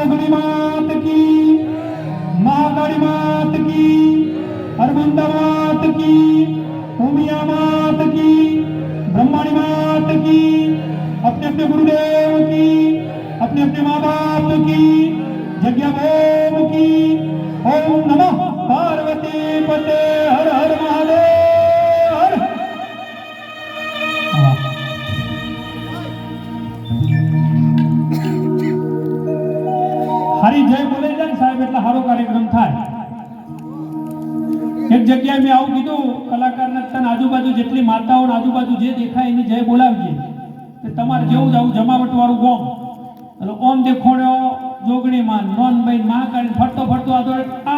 જોગણી માત કી મહાકાળી માત કી હરમંદા માત કી ઉમિયા માત કી ब्रह्माणी मात की अपने अपने गुरुदेव મેં આવું કીધું, કલાકારના તને આજુબાજુ જેટલી માતાઓ આજુબાજુ જે દેખાય એની જય બોલાવીએ કે તમારે જેવું જ આવું જમાવટ વાળું ગોમ. એટલે ઓમ દેખોણ્યો જોગણી માન નોન ભાઈ માં કાઢી ફરતો ફરતો આ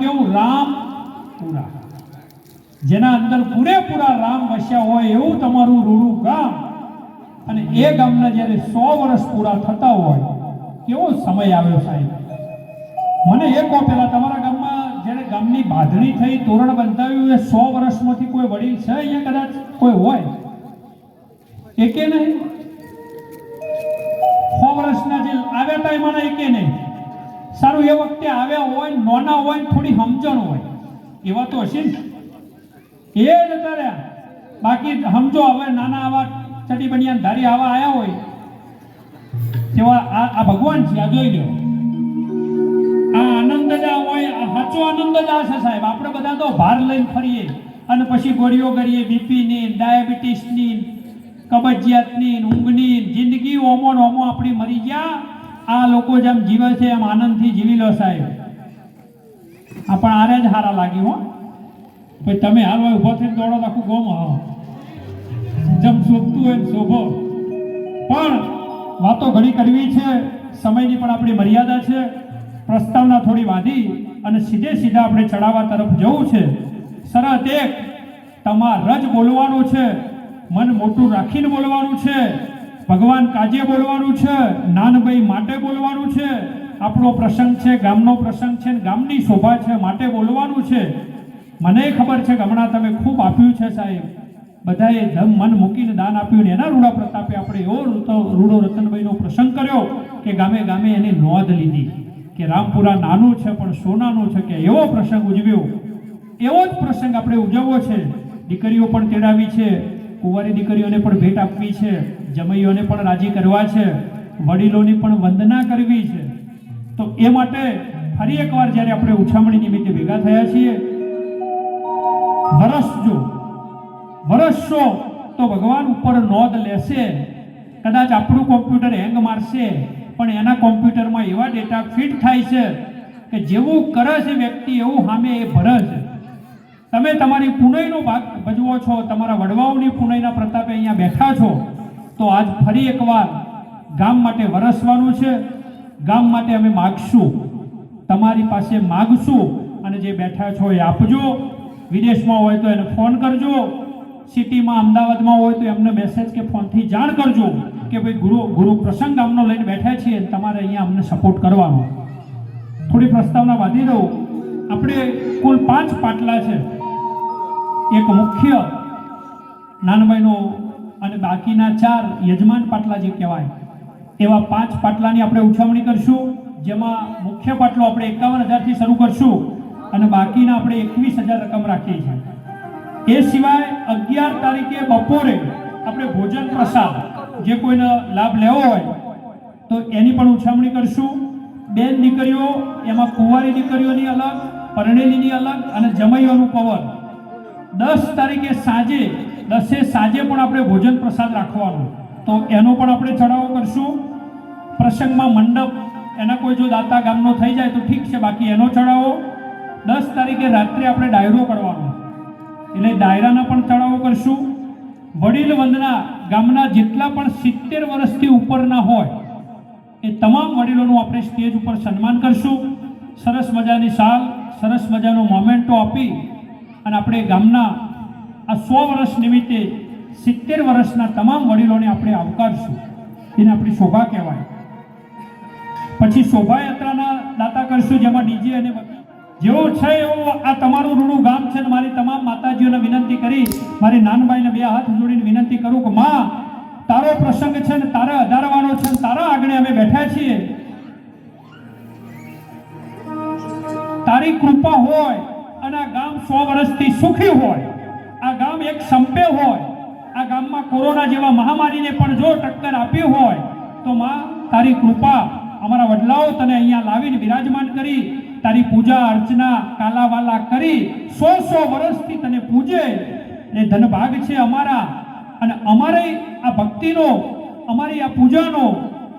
નામ રામ પૂરા. જેના અંદર પૂરેપૂરા રામ વસ્યા હોય એવું તમારું રૂડું ગામ. અને એ ગામના જ્યારે સો વર્ષ પૂરા થતા હોય, કેવો સમય આવ્યો સાહેબ? મને એ કહો પેલા તમારા ગામમાં જ્યારે ગામની બાંધણી થઈ, તોરણ બંધાવ્યું, એ સો વર્ષમાંથી કોઈ વડીલ છે અહીંયા કદાચ? કોઈ હોય? એકે નહીં? સો વર્ષના જે આવ્યા હતા એમાંના એકે નહીં? સારું, એ વખતે આવ્યા હોય નોના હોય થોડી સમજણ હોય. એવા તો હશે ને. એ જતા રહ્યા બાકી સમજો, હવે નાના આવા ચટી બનિયાન ધારી આવા આયા હોય. તેવા આ આ ભગવાન છે, આ જોઈ લો આ આનંદ જ હોય સાચો આનંદ જ આ છે સાહેબ. આપણે બધા તો ભાર લઈને ફરીએ. અને પછી ગોળીઓ કરીએ બીપીની ડાયાબિટીસની કબજિયાતની ઊંઘની જિંદગી ઓમો ઓમો આપણી મરી ગયા. આ લોકો જેમ જીવે છે એમ આનંદથી જીવી લો સાહેબ. આ પણ આરે જ હારા લાગી હો. ભાઈ, તમે હાલ હોય ઊભો થઈને દોડો આખું ગોમ હો જેમ શોભતું હોય શોભો. પણ વાતો ઘણી કરવી છે, સમયની પણ આપણી મર્યાદા છે. પ્રસ્તાવના થોડી વાંધી અને સીધે સીધા આપણે ચડાવવા તરફ જવું છે. શરત એક, તમારે જ બોલવાનું છે. મન મોટું રાખીને બોલવાનું છે. ભગવાન કાજે બોલવાનું છે, નાનભાઈ માટે બોલવાનું છે. આપણો પ્રસંગ છે, ગામનો પ્રસંગ છે ગામની શોભા છે, માટે બોલવાનું છે. મને ખબર છે કે હમણાં તમે ખૂબ આપ્યું છે સાહેબ. બધાએ ધમ મન મૂકીને દાન આપ્યું ને એના રૂડા પ્રતાપે આપણે એવો રૂડો રતનભાઈનો પ્રસંગ કર્યો કે ગામે ગામે એની નોંધ લીધી કે રામપુરા નાનું છે પણ સોનાનું છે કે એવો પ્રસંગ ઉજવ્યો. એવો જ પ્રસંગ આપણે ઉજવવો છે. દીકરીઓ પણ તેડાવી છે. કુંવારી દીકરીઓને પણ ભેટ આપવી છે. જમૈયોને પણ રાજી કરવા છે, વડીલોની પણ વંદના કરવી છે. તો એ માટે ફરી એકવાર જ્યારે આપણે ઉછામણી નિમિત્તે ભેગા થયા છીએ વરસજો વરસશો તો ભગવાન ઉપર નોંધ લેશે. કદાચ આપણું કોમ્પ્યુટર હેંગ મારશે, પણ એના કોમ્પ્યુટરમાં એવા ડેટા ફિટ થાય છે કે જેવું કરે છે વ્યક્તિ એવું સામે એ ભરે છે. તમે તમારી પુનઈનો ભાગ ભજવો છો, તમારા વડવાઓની પુનઈના પ્રતાપે અહીંયા બેઠા છો. તો આજ ફરી એકવાર ગામ માટે વરસવાનું છે. ગામ માટે અમે માગશું. તમારી પાસે માગશું અને જે બેઠા છો એ આપજો. વિદેશમાં હોય તો એને ફોન કરજો. સિટીમાં, અમદાવાદમાં હોય તો એમને મેસેજ કે ફોનથી જાણ કરજો કે ભાઈ ગુરુ ગુરુ પ્રસંગ આમનો લઈને બેઠા છીએ તમારે અહીંયા અમને સપોર્ટ કરવાનો. થોડી પ્રસ્તાવના બાંધી દઉં. આપણે કુલ પાંચ પાટલા છે. એક મુખ્ય નાનભાઈનો અને બાકીના ચાર યજમાન પાટલા જે કહેવાય, એવા પાંચ પાટલાની આપણે ઉછામણી કરશું, જેમાં મુખ્ય પાટલો આપણે એકાવન હજારથી શરૂ કરશું અને બાકીના આપણે એકવીસ હજાર રકમ રાખીએ છીએ. એ સિવાય અગિયાર તારીખે બપોરે આપણે ભોજન પ્રસાદ જે કોઈનો લાભ લેવો હોય, તો એની પણ ઉછામણી કરશું. બેન દીકરીઓ, એમાં કુંવારી દીકરીઓની અલગ, પરણેલીની અલગ અને જમૈયોનું કવર દસ તારીખે સાંજે દસે સાંજે પણ આપણે ભોજન પ્રસાદ રાખવાનો. તો એનો પણ આપણે ચઢાવો કરશું. પ્રસંગમાં મંડપ, એના કોઈ જો દાતા ગામનો થઈ જાય તો ઠીક છે, બાકી એનો ચડાવો દસ તારીખે રાત્રે આપણે ડાયરો કરવાનો. એટલે ડાયરાના પણ ચડાવો કરશું. વડીલ વંદના ગામના જેટલા પણ સિત્તેર વર્ષથી ઉપરના હોય, એ તમામ વડીલોનું આપણે સ્ટેજ ઉપર સન્માન કરશું. સરસ મજાની સાલ, સરસ મજાનો મોમેન્ટો આપી અને આપણે ગામના આ સો વર્ષ નિમિત્તે સિત્તેર વર્ષના તમામ વડીલોને આપણે આવકારશું. એને આપણી શોભા કહેવાય. પછી શોભાયાત્રાના દાતા કરશું, જેમાં ડીજે અને જેવો છે એવો આ તમારું રૂડું ગામ છે ને મારી તમામ માતાજીઓને વિનંતી કરી, મારી નાનભાઈને બે હાથ જોડીને વિનંતી કરું કે, માં, તારો પ્રસંગ છે ને તારે અધારવાનો છે ને તારા આગળ અમે બેઠા છીએ. તારી કૃપા હોય અને આ ગામ સો વર્ષથી સુખી હોય. આ ગામ એક સંપે હોય, આ ગામમાં કોરોના જેવા મહામારીને પણ જો ટક્કર આપી હોય, તો માં, તારી કૃપા અમારા વડલાઓ તને અહીંયા લાવીને બિરાજમાન કરી, તારી પૂજા અર્ચના કાલાવાલા કરી, સો સો વર્ષથી તને પૂજે. એ ધનભાગ છે અમારા, અને અમારે આ ભક્તિનો, અમારી આ પૂજાનો,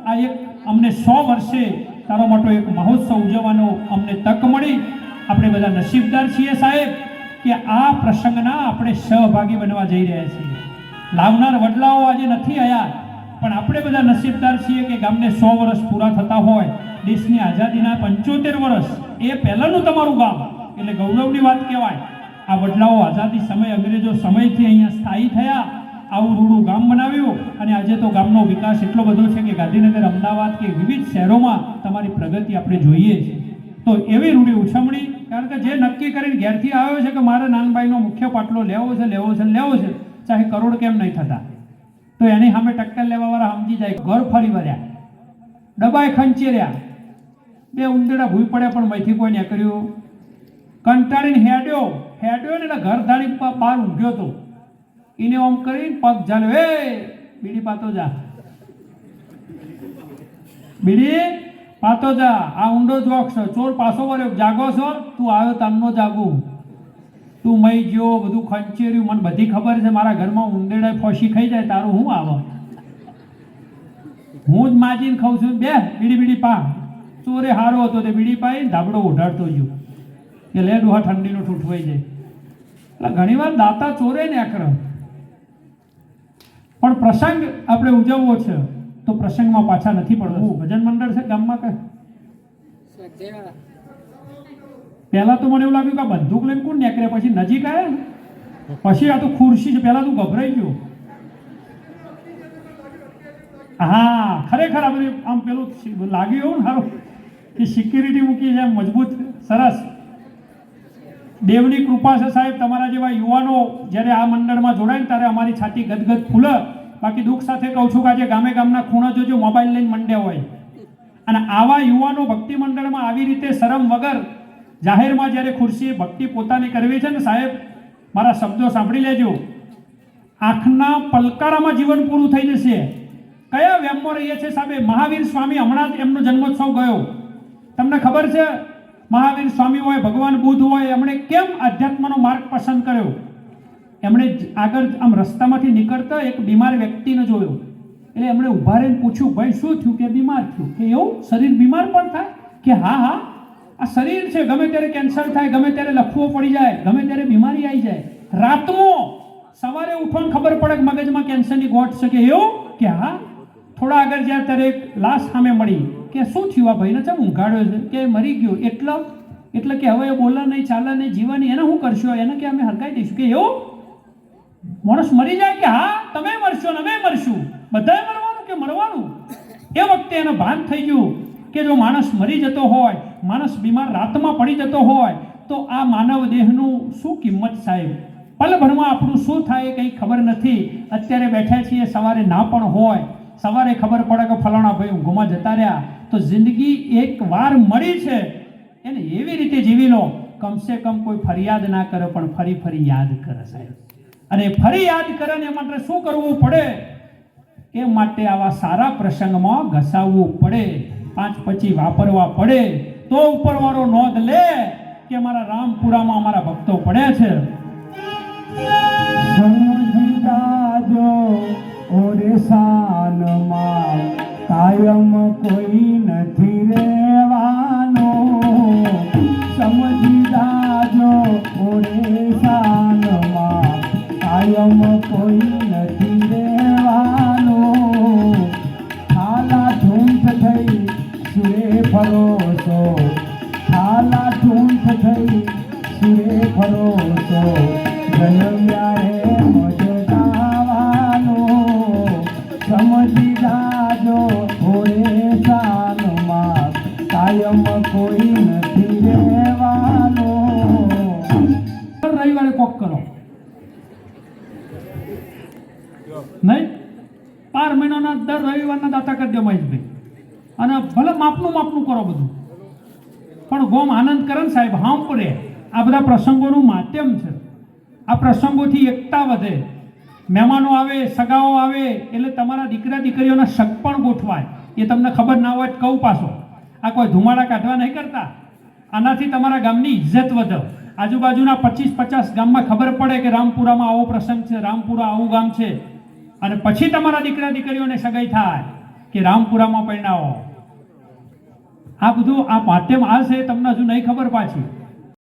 આ એક અમને સો વર્ષે તારો મોટો એક મહોત્સવ ઉજવવાનો અમને તક મળી. આપણે બધા નસીબદાર છીએ સાહેબ. કે આ પ્રસંગના આપણે સહભાગી બનવા જઈ રહ્યા છીએ. લાવનાર વડલાઓ આજે નથી આવ્યા પણ આપણે બધા નસીબદાર છીએ કે ગામને સો વર્ષ પૂરા થતા હોય, દેશની આઝાદીના પંચોતેર વર્ષ, એ પહેલાંનું તમારું ગામ. એટલે ગૌરવની વાત કહેવાય, આ વડલાઓ આઝાદી સમય અંગ્રેજો સમયથી અહીંયા સ્થાયી થયા, આવું રૂડું ગામ બનાવ્યું, અને આજે તો ગામનો વિકાસ એટલો બધો છે કે ગાંધીનગર, અમદાવાદ કે વિવિધ શહેરોમાં તમારી પ્રગતિ આપણે જોઈએ છીએ. તો એવી રૂડી ઉછમણી કારણ કે જે નક્કી કરીને ઘેરથી આવ્યો છે કે મારે નાનભાઈનો મુખ્ય પાટલો લેવો છે લેવો છે લેવો છે, ચાહે કરોડ કેમ નહીં થતા. તો એની સામે ટક્કર લેવાવાળા સમજી જાય ઘર ફરી વળ્યા. ખંચી ખંચેર્યા બે ઉંદેડા ભૂઈ પડ્યા પણ મૈથી કોઈ નીકળ્યું. કંટાળીને હેડ્યો. હેડ્યો ને એટલે ઘર પ- બહાર ઊંઘ્યો હતો એને ઓમ કરીને પગ ઝાલ્યો. એ, બીડી પાતો જા. બીડી? પાતો જા આ ઊંડો જોક ચોર પાછો વર્યો જાગો છો? તું આવ્યો તમનો જાગું. તું મય ગયો, બધું ખંચેર્યું. મને બધી ખબર છે. મારા ઘરમાં ઊંડેડા ફોસી ખાઈ જાય. તારું હું આવો? હું જ માજીને ખાઉં છું. બે, બીડી બીડી પા. ચોરે હારો હતો તે બીડી પાઈ ધાબડો ઉઢાડતો ગયો. કે લે ડોહા ઠંડીનો ઠૂઠવાઈ જાય. એટલે ઘણીવાર દાતા ચોરે ને આક્રમ પણ પ્રસંગ આપણે ઉજવવો છે. તો પ્રસંગમાં પાછા નથી પડવું ભજન મંડળ છે ગામમાં કે? પહેલા તો મને એવું લાગ્યું કે બંદૂક લઈને કોણ નીકળે? પછી નજીક આવ્યા પછી આ તો ખુરશી છે પહેલા તું ગભરાઈ ગયો. હા ખરેખર આ બધું આમ પેલું લાગ્યું એવું ને સારું કે સિક્યુરિટી મૂકી છે મજબૂત સરસ. દેવની કૃપા છે સાહેબ તમારા જેવા યુવાનો જ્યારે આ મંડળમાં જોડાય ને ત્યારે અમારી છાતી ગદગદ ફૂલે. બાકી દુઃખ સાથે કહું છું કે આજે ગામે ગામના ખૂણા જોજો, મોબાઈલ લઈને મંડ્યા હોય. અને આવા યુવાનો ભક્તિ મંડળમાં આવી રીતે શરમ વગર જાહેરમાં જ્યારે ખુરશીએ ભક્તિ પોતાની કરવી છે ને સાહેબ, મારા શબ્દો સાંભળી લેજો. આંખના પલકારામાં જીવન પૂરું થઈ જશે કયા વેમમાં રહીએ છીએ સાહેબ? મહાવીર સ્વામી હમણાં જ એમનો જન્મોત્સવ ગયો. તમને ખબર છે? મહાવીર સ્વામી હોય, ભગવાન બુદ્ધ હોય, એમણે કેમ આધ્યાત્મનો માર્ગ પસંદ કર્યો? એમણે આગળ આમ રસ્તામાંથી નીકળતા એક બીમાર વ્યક્તિને જોયો. એટલે એમણે ઊભા રહીને પૂછ્યું, ભાઈ, શું થયું કે બીમાર થયું? કે એવું? શરીર બીમાર પણ થાય? કે હા હા, આ શરીર છે, ગમે ત્યારે કેન્સર થાય, ગમે ત્યારે લખવો પડી જાય, ગમે ત્યારે બીમારી આવી જાય. રાતમો સવારે ઉઠવાનું ખબર પડે કે મગજમાં કેન્સરની ગોઠ છે કે એવું? કે હા. થોડા આગળ જ્યાં ત્યારે લાશ સામે મળી. કે શું થયું આ ભાઈને? ચમ ઊંઘાડ્યો છે? કે મરી ગયો? એટલો? એટલે કે હવે બોલે નહીં ચાલે નહીં જીવે નહીં એને શું કરશો? એને કે અમે હરકાઈ દઈશું? કે એવું? માણસ મરી જાય કે હા, તમે મરશો ને અમે મરશું. બધાએ મરવાનું કે મરવાનું? એ વખતે એને ભાન થઈ ગયું કે જો માણસ મરી જતો હોય, માણસ બીમાર રાતમાં પડી જતો હોય, તો આ માનવ દેહનું શું કિંમત સાહેબ? પલભરમાં આપણું શું થાય એ કંઈ ખબર નથી. અત્યારે બેઠા છીએ, સવારે ના પણ હોય. સવારે ખબર પડે કે ફલાણા ભાઈ ઊંઘમાં જતા રહ્યા. તો જિંદગી એક વાર મળી છે. એને એવી રીતે જીવી લો. કમસે કમ કોઈ ફરિયાદ ના કરે, પણ ફરી ફરી યાદ કરે સાહેબ. અને ફરી યાદ કરે ને માટે શું કરવું પડે? એ માટે આવા સારા પ્રસંગમાં ઘસાવવું પડે, પાંચ પછી વાપરવા પડે. તો ઉપરવાળો નોંધ લે કે અમારા રામપુરામાં અમારા ભક્તો પડે છે. ઓરે શાનમાં કાયમ કોઈ નથી રેવાનો સમજી દાજો ઓરે શાનમાં કાયમ કોઈ નથી રેવાનો થાલા ઠૂંઠ થઈ સુરે ફરોશો થાલા ઠૂંઠ થઈ સુરે ફરોશો જન્મ્યા રે મજ ગાવાનો સમજી જાજો સાનમાં કાયમ કોઈ નથી રહેવાનો રવિવારે કોક કરો નહીં બાર મહિનાના દર રવિવારના દાતા કરી મહેશભાઈ. અને ભલે માપનું માપનું કરો બધું. પણ ગોમ આનંદ કરે સાહેબ હાંપરે આ બધા પ્રસંગોનું માધ્યમ છે. આ પ્રસંગોથી એકતા વધે. મહેમાનો આવે, સગાઓ આવે, એટલે તમારા દીકરા દીકરીઓના શક પણ ગોઠવાય. એ તમને ખબર ના હોય કહું પાછો. આ કોઈ ધુમાડા કાઢવા નહીં કરતા. આનાથી તમારા ગામની ઇજ્જત વધે. આજુબાજુના પચીસ પચાસ ગામમાં ખબર પડે કે રામપુરામાં આવો પ્રસંગ છે, રામપુરા આવું ગામ છે. અને પછી તમારા દીકરા દીકરીઓને સગાઈ થાય કે રામપુરામાં પરણાવો. આ બધું આ માધ્યમ આ છે, તમને હજુ નહીં ખબર પાછી.